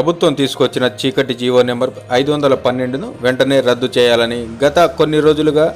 ప్రభుత్వం తీసుకొచ్చిన చీకటి జీవో నెంబర్ ఐదు వందల పన్నెండును వెంటనే రద్దు చేయాలని గత కొన్ని రోజులుగా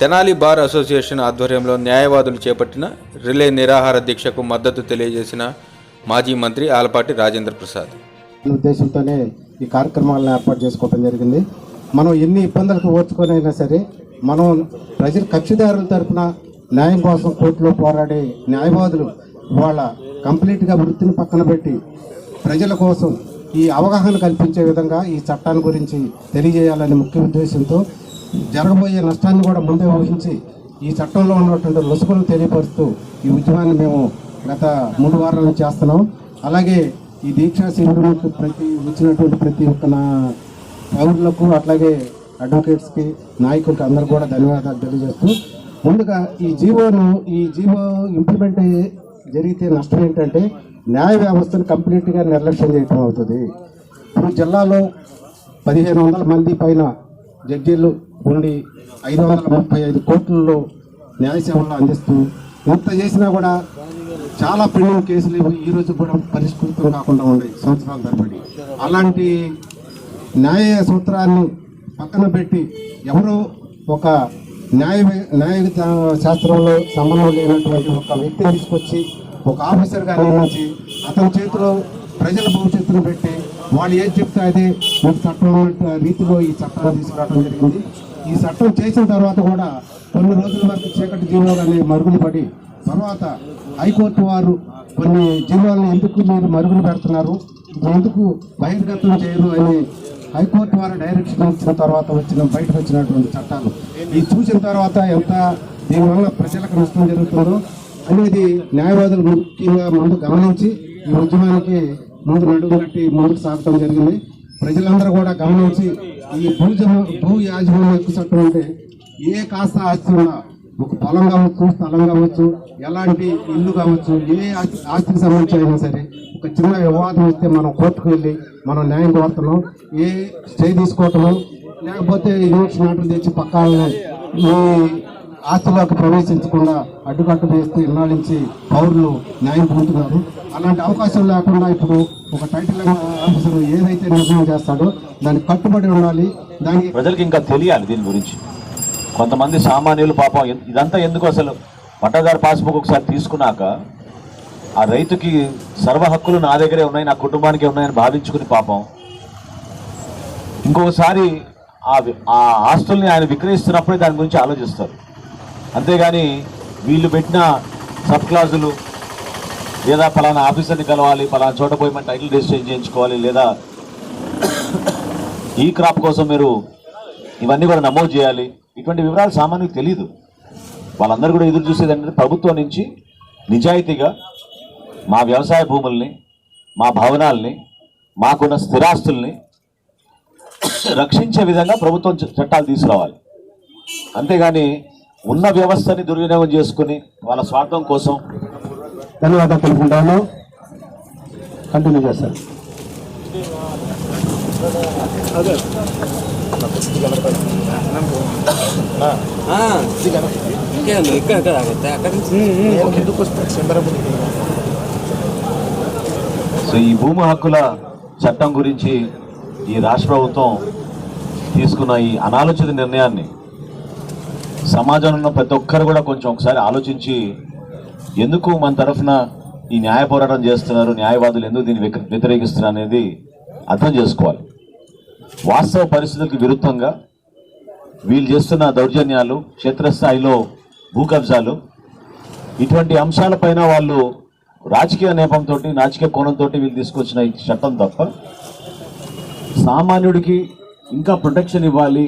తెనాలి బార్ అసోసియేషన్ ఆధ్వర్యంలో న్యాయవాదులు చేపట్టిన రిలే నిరాహార దీక్షకు మద్దతు తెలియజేసిన మాజీ మంత్రి ఆలపాటి రాజేంద్ర ప్రసాద్. ఉద్దేశంతోనే ఈ కార్యక్రమాలను ఏర్పాటు చేసుకోవడం జరిగింది. మనం ఎన్ని ఇబ్బందులకు ఓర్చుకొనైనా సరే మనం ప్రజలు కక్షిదారుల తరఫున న్యాయం కోసం కోర్టులో పోరాడే న్యాయవాదులు వాళ్ళ కంప్లీట్గా వృత్తిని పక్కన పెట్టి ప్రజల కోసం ఈ అవగాహన కల్పించే విధంగా ఈ చట్టాన్ని గురించి తెలియజేయాలనే ముఖ్య ఉద్దేశంతో జరగబోయే నష్టాన్ని కూడా ముందే ఊహించి ఈ చట్టంలో ఉన్నటువంటి లొసుగులను తెలియపరుస్తూ ఈ ఉద్యమాన్ని మేము గత మూడు వారాల నుంచి చేస్తున్నాం. అలాగే ఈ దీక్షా శిబిరంకు ప్రతి వచ్చినటువంటి ప్రతి ఒక్క నా పౌరులకు అట్లాగే అడ్వకేట్స్కి నాయకులకి అందరూ కూడా ధన్యవాదాలు తెలియజేస్తూ ముందుగా ఈ జీవోను ఈ జీవో ఇంప్లిమెంట్ అయ్యే జరిగితే నష్టం ఏంటంటే న్యాయ వ్యవస్థను కంప్లీట్గా నిర్లక్ష్యం చేయటం అవుతుంది. ఇప్పుడు జిల్లాలో పదిహేను వందల మంది పైన జడ్జీలు ఉండి ఐదు వందల ముప్పై ఐదు కోట్లలో న్యాయ సేవలు అందిస్తూ ఎంత చేసినా కూడా చాలా పెండింగ్ కేసులు ఇవి ఈ రోజు కూడా పరిష్కృతం కాకుండా ఉన్నాయి సంవత్సరాల తరబడి. అలాంటి న్యాయ సూత్రాన్ని పక్కన పెట్టి ఎవరో ఒక న్యాయ న్యాయ శాస్త్రంలో సంబంధం లేనటువంటి ఒక వ్యక్తి తీసుకొచ్చి ఒక ఆఫీసర్గా నియమించి అతని చేతిలో ప్రజల భవిష్యత్తును పెట్టి వాళ్ళు ఏం చెప్తే అయితే మీకు చట్టం రీతిలో ఈ చట్టాన్ని తీసుకురావడం జరిగింది. ఈ చట్టం చేసిన తర్వాత కూడా కొన్ని రోజుల వరకు చీకటి జీవోలు మరుగులు మరుగున పడి తర్వాత హైకోర్టు వారు కొన్ని జీవాలను ఎందుకు మీరు మరుగులు పెడుతున్నారు ఎందుకు బహిర్గతం చేయరు అని హైకోర్టు వారు డైరెక్షన్ ఇచ్చిన తర్వాత వచ్చిన బయటకు వచ్చినటువంటి చట్టాలు. ఇది చూసిన తర్వాత ఎంత దీనివల్ల ప్రజలకు నష్టం జరుగుతుందో అనేది న్యాయవాదులు ముఖ్యంగా ముందు గమనించి ఈ ఉద్యమానికి ముందు నడుము కట్టి ముందుకు సాగటం జరిగింది. ప్రజలందరూ కూడా గమనించి ఈ భూజమ భూ యాజమాన్య హక్కు చట్టం అంటే ఏ కాస్త ఆస్తి ఉన్నా ఒక పొలం కావచ్చు స్థలం కావచ్చు ఎలాంటి ఇల్లు కావచ్చు ఏ ఆస్తికి సంబంధించి అయినా సరే ఒక చిన్న వివాదం వస్తే మనం కోర్టుకు వెళ్ళి మనం న్యాయం కోరుతున్నాం. ఏ స్టే తీసుకోవటము లేకపోతే ఇన్వెక్షన్ ఆర్డర్ తెచ్చి పక్కా ఈ ఆస్తిలోకి ప్రవేశించకుండా అడ్డుకట్టు వేస్తూ ఇన్నాళ్ళ నుంచి పౌరులు న్యాయం పొందుతున్నారు. అలాంటి అవకాశం లేకుండా ఇప్పుడు ఒక టైటిల్ ఆఫీసర్ ఏదైతే నిర్ణయం చేస్తాడో దానికి కట్టుబడి ఉండాలి. దానికి ప్రజలకు ఇంకా తెలియాలి దీని గురించి. కొంతమంది సామాన్యులు పాపం ఇదంతా ఎందుకు అసలు? పట్టాదారు పాస్బుక్ ఒకసారి తీసుకున్నాక ఆ రైతుకి సర్వ హక్కులు నా దగ్గరే ఉన్నాయి నా కుటుంబానికి ఉన్నాయని భావించుకుని పాపం. ఇంకొకసారి ఆ ఆ ఆస్తుల్ని ఆయన విక్రయిస్తున్నప్పుడే దాని గురించి ఆలోచిస్తారు. అంతేగాని వీళ్ళు పెట్టిన సబ్ క్లాజులు లేదా ఫలానా ఆఫీసర్ని కలవాలి ఫలానా చోట పోయి మన టైటిల్ రిజిస్ట్రేషన్ చేయించుకోవాలి లేదా ఈ క్రాప్ కోసం మీరు ఇవన్నీ కూడా నమోదు చేయాలి. ఇటువంటి వివరాలు సామాన్యులకు తెలియదు వాళ్ళందరూ కూడా ఎదురు చూసేదంటే ప్రభుత్వం నుంచి నిజాయితీగా మా వ్యవసాయ భూముల్ని మా భవనాల్ని మాకున్న స్థిరాస్తుల్ని రక్షించే విధంగా ప్రభుత్వం చట్టాలు తీసుకురావాలి. అంతేగాని ఉన్న వ్యవస్థని దుర్వినియోగం చేసుకుని వాళ్ళ స్వార్థం కోసం ధన్యవాదాలు తెలుపుకుంటాను. కంటిన్యూ చేస్తాను సో ఈ భూమి హక్కుల చట్టం గురించి ఈ రాష్ట్ర ప్రభుత్వం తీసుకున్న ఈ అనాలోచిత నిర్ణయాన్ని సమాజంలో ఉన్న ప్రతి ఒక్కరు కూడా కొంచెం ఒకసారి ఆలోచించి ఎందుకు మన తరఫున ఈ న్యాయ పోరాటం చేస్తున్నారు న్యాయవాదులు ఎందుకు దీన్ని వ్యతిరేకిస్తున్నారు అనేది అర్థం చేసుకోవాలి. వాస్తవ పరిస్థితులకు విరుద్ధంగా వీళ్ళు చేస్తున్న దౌర్జన్యాలు క్షేత్రస్థాయిలో భూ కబ్జాలు ఇటువంటి అంశాలపైన వాళ్ళు రాజకీయ నేపంతో రాజకీయ కోణంతో వీళ్ళు తీసుకొచ్చిన ఈ చట్టం తప్ప సామాన్యుడికి ఇంకా ప్రొటెక్షన్ ఇవ్వాలి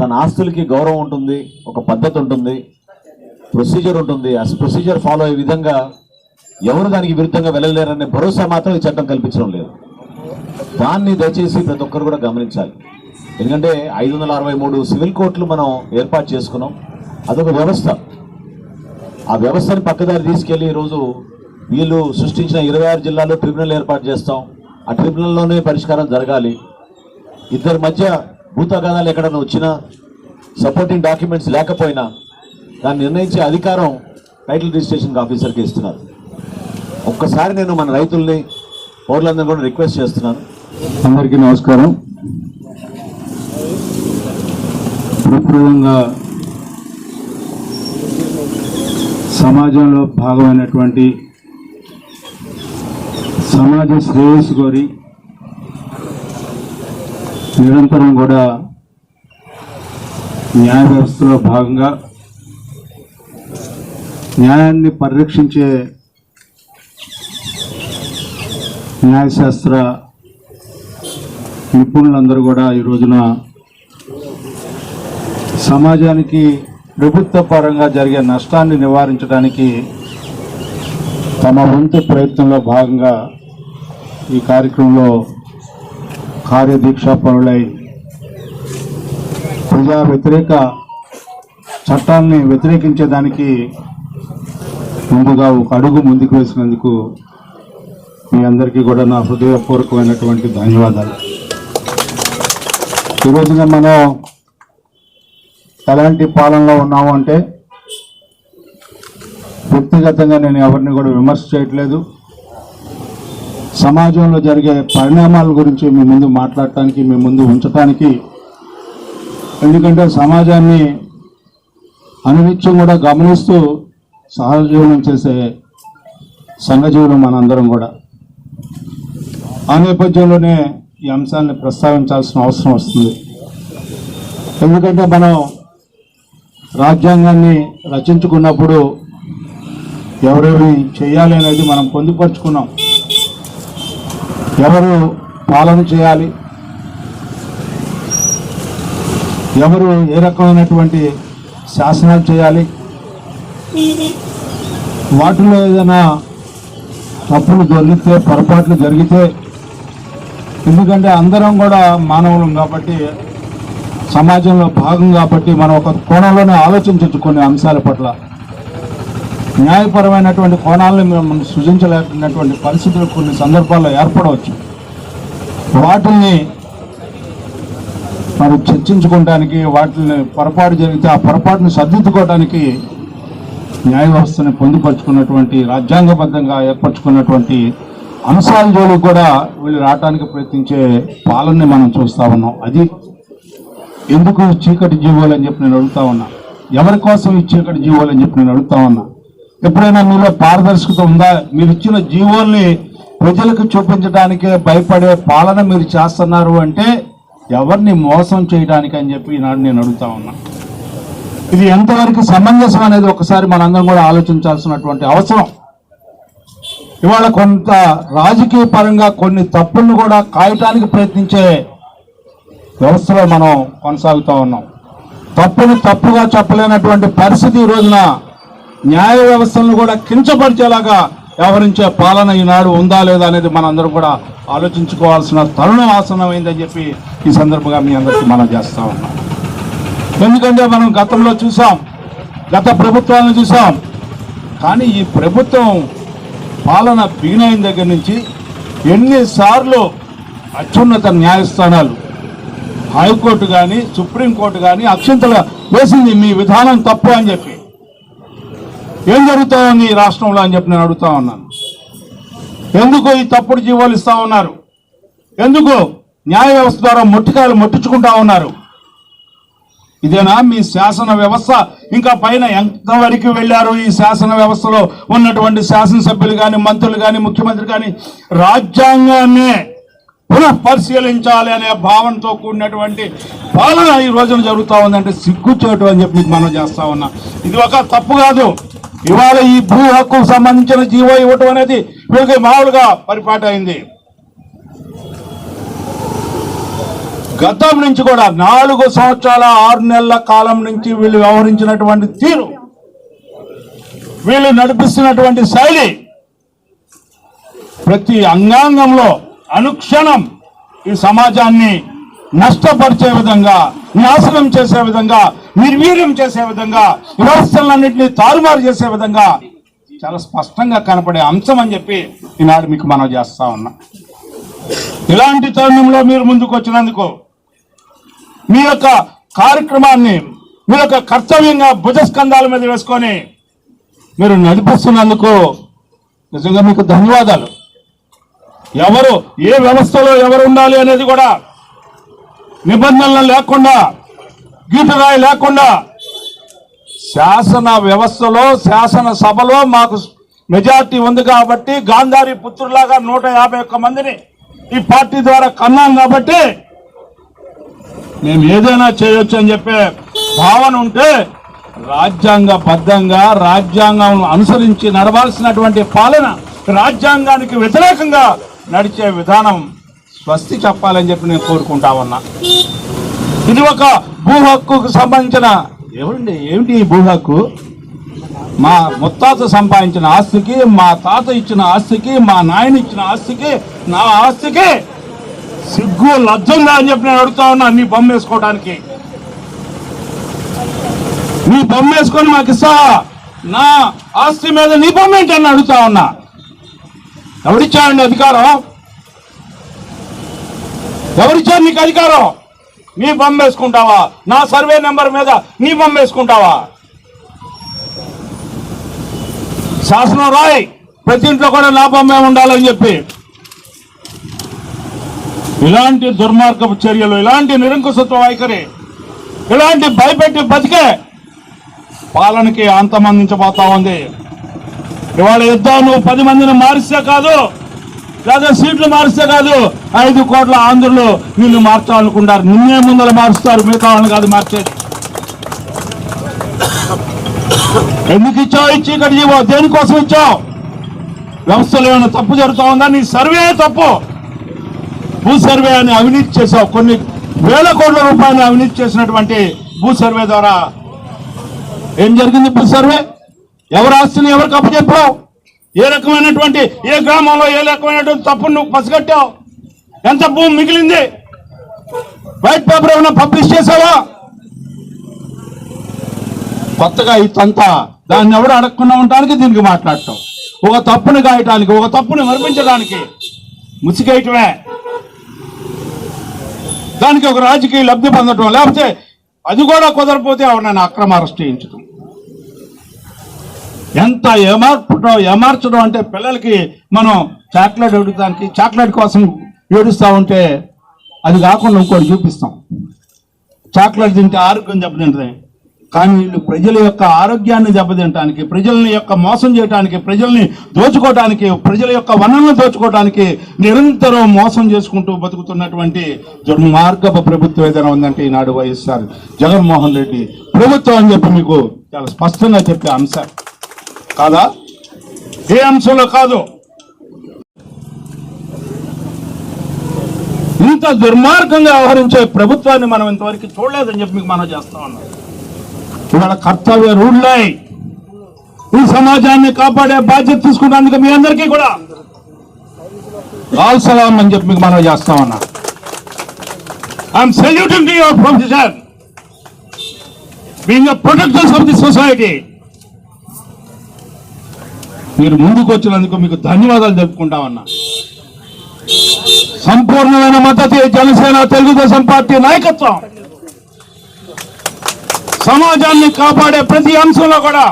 తన ఆస్తులకి గౌరవం ఉంటుంది ఒక పద్ధతి ఉంటుంది ప్రొసీజర్ ఉంటుంది. ఆ ప్రొసీజర్ ఫాలో అయ్యే విధంగా ఎవరు దానికి విరుద్ధంగా వెళ్ళలేరనే భరోసా మాత్రం ఈ చట్టం కల్పించడం లేదు. దాన్ని దయచేసి ప్రతి ఒక్కరు కూడా గమనించాలి. ఎందుకంటే ఐదు వందల అరవై మూడు సివిల్ కోర్టులు మనం ఏర్పాటు చేసుకున్నాం. అదొక వ్యవస్థ. ఆ వ్యవస్థని పక్కదారి తీసుకెళ్ళి ఈరోజు వీళ్ళు సృష్టించిన ఇరవై ఆరు జిల్లాల్లో ట్రిబ్యునల్ ఏర్పాటు చేస్తాం. ఆ ట్రిబ్యునల్లోనే పరిష్కారం జరగాలి. ఇద్దరి మధ్య భూతగాదాలు ఎక్కడైనా వచ్చినా సపోర్టింగ్ డాక్యుమెంట్స్ లేకపోయినా దాన్ని నిర్ణయించే అధికారం టైటిల్ రిజిస్ట్రేషన్ ఆఫీసర్కి ఇస్తున్నారు. ఒక్కసారి నేను మన రైతుల్ని పౌరులందరూ కూడా రిక్వెస్ట్ చేస్తున్నాను. అందరికీ నమస్కారం. ప్రప్రదంగా సమాజంలో భాగమైనటువంటి సమాజ శ్రేయస్సు కోరి నిరంతరం కూడా న్యాయ వ్యవస్థలో భాగంగా న్యాయాన్ని పరిరక్షించే న్యాయశాస్త్ర నిపుణులందరూ కూడా ఈ రోజున సమాజానికి ప్రభుత్వ పరంగా జరిగే నష్టాన్ని నివారించడానికి తమ వంతు ప్రయత్నంలో భాగంగా ఈ కార్యక్రమంలో కార్యదీక్ష పరులై ప్రజా వ్యతిరేక చట్టాన్ని వ్యతిరేకించేదానికి ముందుగా ఒక అడుగు ముందుకు వేసినందుకు మీ అందరికీ కూడా నా హృదయపూర్వకమైనటువంటి ధన్యవాదాలు. ఈరోజున మనం ఎలాంటి పాలనలో ఉన్నాము అంటే వ్యక్తిగతంగా నేను ఎవరిని కూడా విమర్శ చేయట్లేదు. సమాజంలో జరిగే పరిణామాల గురించి మీ ముందు మాట్లాడటానికి మీ ముందు ఉంచటానికి ఎందుకంటే సమాజాన్ని అనునిత్యం కూడా గమనిస్తూ సహజీవనం చేసే సంఘజీవనం మనందరం కూడా. ఆ నేపథ్యంలోనే ఈ అంశాన్ని ప్రస్తావించాల్సిన అవసరం వస్తుంది. ఎందుకంటే మనం రాజ్యాంగాన్ని రచించుకున్నప్పుడు ఎవరేమి చేయాలి అనేది మనం పొందుపరుచుకున్నాం. ఎవరు పాలన చేయాలి? ఎవరు ఏ రకమైనటువంటి శాసనాలు చేయాలి? వాటిలో ఏదైనా తప్పులు దొరికితే పొరపాట్లు జరిగితే ఎందుకంటే అందరం కూడా మానవులం కాబట్టి సమాజంలో భాగం కాబట్టి మనం ఒక కోణంలోనే ఆలోచించవచ్చు కొన్ని అంశాల పట్ల న్యాయపరమైనటువంటి కోణాలను మనం సృజించలేకున్నటువంటి పరిస్థితులు కొన్ని సందర్భాల్లో ఏర్పడవచ్చు. వాటిని మరి చర్చించుకోవడానికి వాటిని పొరపాటు జరిగితే ఆ పొరపాటును సర్దిద్దుకోవడానికి న్యాయ వ్యవస్థను పొందుపరుచుకున్నటువంటి రాజ్యాంగబద్ధంగా ఏర్పరచుకున్నటువంటి అంశాల జోలు కూడా వీళ్ళు రావడానికి ప్రయత్నించే పాలనని మనం చూస్తా ఉన్నాం. అది ఎందుకు చీకటి జీవోలు అని చెప్పి నేను అడుగుతా ఉన్నా. ఎవరి కోసం ఈ చీకటి జీవోలు అని చెప్పి నేను అడుగుతా ఉన్నా. ఎప్పుడైనా మీలో పారదర్శకత ఉందా? మీరు ఇచ్చిన జీవోల్ని ప్రజలకు చూపించడానికే భయపడే పాలన మీరు చేస్తున్నారు అంటే ఎవరిని మోసం చేయడానికి అని చెప్పి ఈనాడు నేను అడుగుతా ఉన్నా. ఇది ఎంతవరకు సమంజసం అనేది ఒకసారి మనందరం కూడా ఆలోచించాల్సినటువంటి అవసరం. ఇవాళ కొంత రాజకీయ పరంగా కొన్ని తప్పులను కూడా కాయటానికి ప్రయత్నించే వ్యవస్థలో మనం కొనసాగుతూ ఉన్నాం. తప్పుని తప్పుగా చెప్పలేనటువంటి పరిస్థితి ఈ రోజున న్యాయ వ్యవస్థలను కూడా కించపరిచేలాగా వ్యవహరించే పాలన ఈనాడు ఉందా లేదా అనేది మనందరం కూడా ఆలోచించుకోవాల్సిన తరుణం ఆసనమైందని చెప్పి ఈ సందర్భంగా మీ అందరికీ మనం చేస్తా ఉన్నాం. ఎందుకంటే మనం గతంలో చూసాం గత ప్రభుత్వాలను చూసాం. కానీ ఈ ప్రభుత్వం పాలన బిగినైన దగ్గర నుంచి ఎన్నిసార్లు అత్యున్నత న్యాయస్థానాలు హైకోర్టు కానీ సుప్రీంకోర్టు కానీ అక్షింతలు వేసింది మీ విధానం తప్పు అని చెప్పి. ఏం జరుగుతా ఉంది ఈ రాష్ట్రంలో అని చెప్పి నేను అడుగుతా ఉన్నాను. ఎందుకు ఈ తప్పుడు జీవోలు ఇస్తా ఉన్నారు? ఎందుకు న్యాయ వ్యవస్థ ద్వారా మొట్టికాయలు మొట్టించుకుంటా ఉన్నారు? ఇదేనా మీ శాసన వ్యవస్థ? ఇంకా పైన ఎంతవరకు వెళ్ళారు ఈ శాసన వ్యవస్థలో ఉన్నటువంటి శాసనసభ్యులు కానీ మంత్రులు కానీ ముఖ్యమంత్రి కానీ రాజ్యాంగాన్నే పునః పరిశీలించాలి అనే భావనతో కూడినటువంటి పాలన ఈ రోజున జరుగుతూ ఉందంటే సిగ్గుచేటు అని చెప్పి మనం చేస్తా ఉన్నా. ఇది ఒక తప్పు కాదు. ఇవాళ ఈ భూ హక్కుకు సంబంధించిన జీవో ఇవ్వటం అనేది వీళ్ళకి మామూలుగా పరిపాటి అయింది. గతం నుంచి కూడా నాలుగు సంవత్సరాల ఆరు నెలల కాలం నుంచి వీళ్ళు వ్యవహరించినటువంటి తీరు వీళ్ళు నడిపిస్తున్నటువంటి శైలి ప్రతి అంగాంగంలో అనుక్షణం ఈ సమాజాన్ని నష్టపరిచే విధంగా నాశనం చేసే విధంగా నిర్వీర్యం చేసే విధంగా వ్యవస్థలన్నింటినీ తారుమారు చేసే విధంగా చాలా స్పష్టంగా కనపడే అంశం అని చెప్పి ఈనాడు మీకు మనం చేస్తా ఉన్నా. ఇలాంటి తరుణంలో మీరు ముందుకు వచ్చినందుకు మీ యొక్క కార్యక్రమాన్ని మీ యొక్క కర్తవ్యంగా భుజస్కంధాల మీద వేసుకొని మీరు నడిపిస్తున్నందుకు నిజంగా మీకు ధన్యవాదాలు. ఎవరు ఏ వ్యవస్థలో ఎవరు ఉండాలి అనేది కూడా నిబంధనలు లేకుండా గీతరాయి లేకుండా శాసన వ్యవస్థలో శాసన సభలో మాకు మెజార్టీ ఉంది కాబట్టి గాంధారి పుత్రులాగా నూట యాభై ఒక్క మందిని ఈ పార్టీ ద్వారా కన్నాం కాబట్టి మేము ఏదైనా చేయొచ్చు అని చెప్పే భావన ఉంటే రాజ్యాంగబద్ధంగా రాజ్యాంగం అనుసరించి నడవాల్సినటువంటి పాలన రాజ్యాంగానికి వ్యతిరేకంగా నడిచే విధానం స్వస్తి చెప్పాలని చెప్పి నేను కోరుకుంటా ఉన్నా. ఇది ఒక భూ హక్కుకు సంబంధించిన ఎవరండి? ఏమిటి ఈ భూ హక్కు? మా ముత్తాత సంపాదించిన ఆస్తికి మా తాత ఇచ్చిన ఆస్తికి మా నాయన ఇచ్చిన ఆస్తికి నా ఆస్తికి సిగ్గు లజ్జంగా అని చెప్పి నేను అడుగుతా ఉన్నా నీ బొమ్మ వేసుకోవడానికి. నీ బొమ్మ వేసుకొని మాకు ఇస్తా నా ఆస్తి మీద నీ బొమ్మ ఏంటని అడుగుతా ఉన్నా. ఎవరిచ్చారండి అధికారం? ఎవరిచ్చారు నీకు అధికారం? నీ బొమ్మ వేసుకుంటావా నా సర్వే నెంబర్ మీద నీ బొమ్మ వేసుకుంటావా శాసనం రాయ్ ప్రతి ఇంట్లో కూడా నా బొమ్మే ఉండాలని చెప్పి. ఇలాంటి దుర్మార్గపు చర్యలు ఇలాంటి నిరంకుశత్వ వైఖరి ఇలాంటి భయపెట్టి బతికే పాలనకి అంతమందించబోతా ఉంది. ఇవాళ యుద్ధం నువ్వు పది మందిని మారిస్తే కాదు లేదా సీట్లు మారిస్తే కాదు ఐదు కోట్ల ఆంధ్రులు నిన్ను మార్చాలనుకుంటారు. నిన్నే ముందర మారుస్తారు మిగతా వాళ్ళని కాదు మార్చేది. ఎందుకు ఇచ్చావు? ఇచ్చి ఇక్కడ జీవో దేనికోసం ఇచ్చావు? వ్యవస్థలో ఏమైనా తప్పు జరుగుతా ఉందా? నీ సర్వే తప్పు. భూ సర్వే అని అవినీతి చేశావు కొన్ని వేల కోట్ల రూపాయలు అవినీతి చేసినటువంటి భూ సర్వే ద్వారా. ఏం జరిగింది భూ సర్వే? ఎవరు ఆస్తిని ఎవరికి అప్పచెప్పావు ఏ రకమైనటువంటి ఏ గ్రామంలో ఏ రకమైనటువంటి తప్పును నువ్వు పసిగట్టావు? ఎంత భూమి మిగిలింది? వైట్ పేపర్ ఏమైనా పబ్లిష్ చేసావా? కొత్తగా ఈ దాన్ని ఎవడు అడగకుండా ఉండడానికి దీనికి మాట్లాడటం ఒక తప్పుని గాయటానికి ఒక తప్పును మరిపించడానికి ముసిగేయటమే. దానికి ఒక రాజకీయ లబ్ధి పొందటం లేకపోతే అది కూడా కుదరపోతే ఎవరినైనా అక్రమ అరెస్ట్ చేయించడం ఎంత ఏమార్పటం ఏమార్చడం అంటే పిల్లలకి మనం చాక్లెట్ అడుగుతానికి చాక్లెట్ కోసం ఏడుస్తూ ఉంటే అది కాకుండా ఇంకోటి చూపిస్తాం. చాక్లెట్ తింటే ఆరోగ్యం దెబ్బతింటుంది. కానీ వీళ్ళు ప్రజల యొక్క ఆరోగ్యాన్ని దెబ్బతింటానికి ప్రజల్ని యొక్క మోసం చేయడానికి ప్రజల్ని దోచుకోవడానికి ప్రజల యొక్క వనరులను దోచుకోవడానికి నిరంతరం మోసం చేసుకుంటూ బతుకుతున్నటువంటి దుర్మార్గపు ప్రభుత్వం ఏదైనా ఉందంటే ఈనాడు వైఎస్ఆర్ జగన్మోహన్ రెడ్డి ప్రభుత్వం అని చెప్పి మీకు చాలా స్పష్టంగా చెప్పే అంశం. కాదా? ఏ అంశంలో కాదు? ఇంత దుర్మార్గంగా వ్యవహరించే ప్రభుత్వాన్ని మనం ఇంతవరకు చూడలేదని చెప్పి మీకు మనం చేస్తా ఉన్నాం. ఇవాళ కర్తవ్య రూళ్ళై ఈ సమాజాన్ని కాపాడే బాధ్యత తీసుకున్నందుకు మీ అందరికీ కూడా లాల్ సలాం అని చెప్పి మీకు మనం చేస్తా ఉన్నా. I'm saluting to your profession being protectors of the society మీరు ముందుకు వచ్చినందుకు మీకు ధన్యవాదాలు తెలుపుకుంటామన్నా. సంపూర్ణమైన మద్దతు జనసేన తెలుగుదేశం పార్టీ నాయకత్వం. సమాజాన్ని కాపాడే ప్రతి అంశంలో కూడా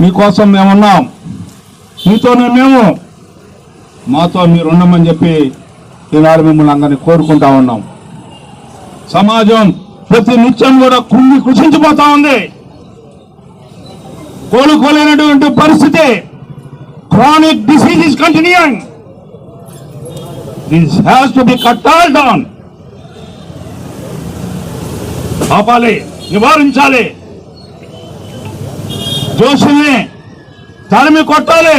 మీకోసం మేమున్నాం. మీతోనే మేము మాతో మీరు ఉండమని చెప్పి ఈనాడు మిమ్మల్ని అందరినీ కోరుకుంటా ఉన్నాం. సమాజం ప్రతి నిత్యం కూడా కుంగి కృషించిపోతా ఉంది. కోలుకోలేనటువంటి పరిస్థితి chronic disease is continuing this has to be cut all down ఆపాలి నివారించాలి. దోషుల్ని తరిమి కొట్టాలి.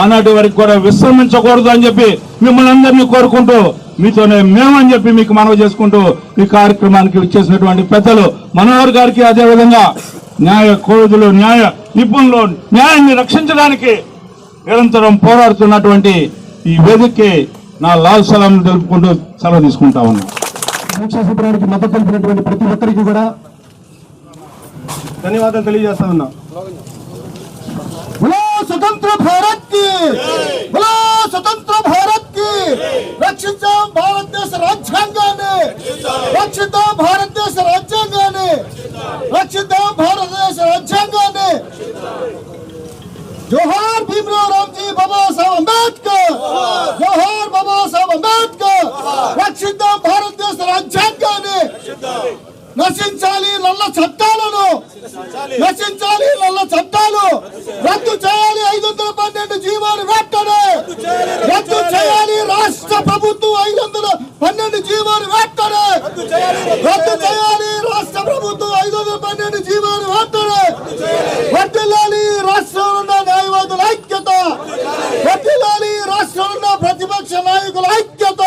ఆనాటి వరకు కూడా విశ్రమించకూడదు అని చెప్పి మిమ్మల్ని అందరినీ కోరుకుంటూ మీతోనే మేమని చెప్పి మీకు మనవి చేసుకుంటూ ఈ కార్యక్రమానికి వచ్చేసినటువంటి పెద్దలు మనోహర్ గారికి అదేవిధంగా న్యాయ కోవిదులు న్యాయ నిపుణులు న్యాయాన్ని రక్షించడానికి నిరంతరం పోరాడుతున్నటువంటి ఈ వేదికకి నా లాల్ సలాం తెలుపుకుంటూ సెలవు తీసుకుంటా ఉన్నా దీక్షా శిబిరానికి మద్దతు తెలిపినటువంటి ప్రతి ఒక్కరికి కూడా ధన్యవాదాలు తెలియజేస్తా ఉన్నా. స్వతంత్ర భారత్ స్వతంత్ర భారత్కి రక్షించాం భారతదేశ రాజ్యాంగాన్ని! రక్షిద్దాం భారతదేశ రాజ్యాంగాన్ని! రక్షిద్దాం భారతదేశ రాజ్యాంగాన్ని. జోహార్ భీమరావు రామ్జీ బాబా సాహెబ్ అంబేద్కర్. జోహార్ బాబా సాహెబ్ అంబేద్కర్. రక్షిద్దాం భారతదేశ రాజ్యాంగాన్ని. నశించాలి నల్ల చట్టాలను. నశించాలి నల్ల చట్టాలు. రద్దు చేయాలి ఐదు వందల పన్నెండు జీవాలు వెంటనే. రద్దు చేయాలి రాష్ట్ర ప్రభుత్వం ఐదు వందల పన్నెండు జీవాలు వెంటనే. రద్దు చేయాలి ఉన్న ప్రతిపక్ష నాయకుల ఐక్యత.